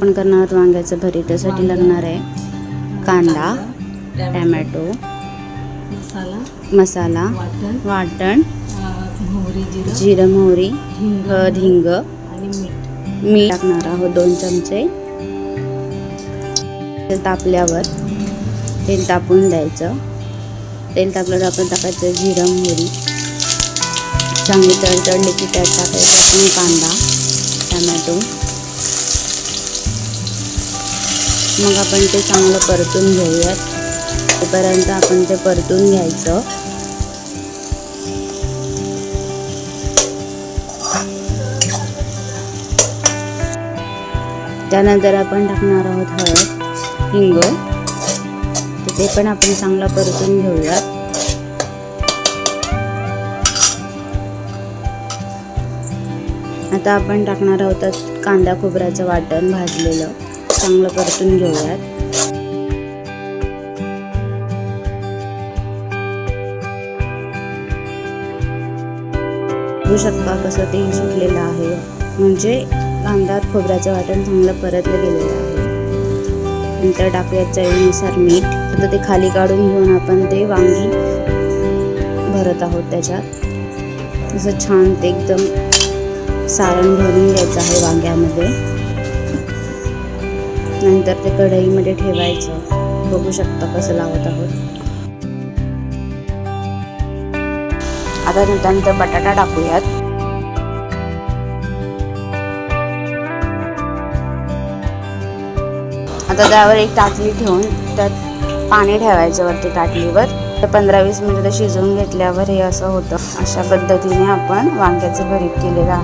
आपण करणार आहोत वांग्याचं भरीत त्यासाठी लागणार आहे कांदा टॅमॅटो मसाला वाटण जिरं मोहरी हिंग हळद हिंग मीठ. टाकणार आहोत दोन चमचे. तेल तापल्यावर तेल तापून द्यायचं. तेल तापल्यावर आपण टाकायचं जिरं मोहरी. चांगली तडतडली की त्यात टाकायचं कांदा टमॅटो. मग आपण ते चांगलं परतून घेऊयात. तोपर्यंत आपण ते परतून घ्यायचं. त्यानंतर आपण टाकणार आहोत हळद हिंग. तर ते पण आपण चांगलं परतून घेऊयात. आता आपण टाकणार आहोत कांदा खोबऱ्याचं वाटण भाजलेलं. चांगलं परतून घेऊयात. बघू शकता कसं तेल सुटलेलं आहे. म्हणजे कांदा खोबऱ्याचं वाटण चांगलं परतलं गेलेलं आहे. नंतर टाकूयात चवीनुसार मीठ. आता ते खाली काढून घेऊन आपण ते वांगी भरत आहोत त्याच्यात. असं छान ते एकदम सारण भरून घ्यायचं आहे वांग्यामध्ये. नंतर ते कढईमध्ये ठेवायचं. बघू शकता कसं लावत आहोत. आता त्यानंतर बटाटा टाकूयात. आता त्यावर एक टाकली ठेवून त्यात पाणी ठेवायचं वरती ताटलीवर तर पंधरा वीस मिनिटं शिजवून घेतल्यावर हे असं होतं. अशा पद्धतीने आपण वांग्याचं भरीत केलेलं आहे.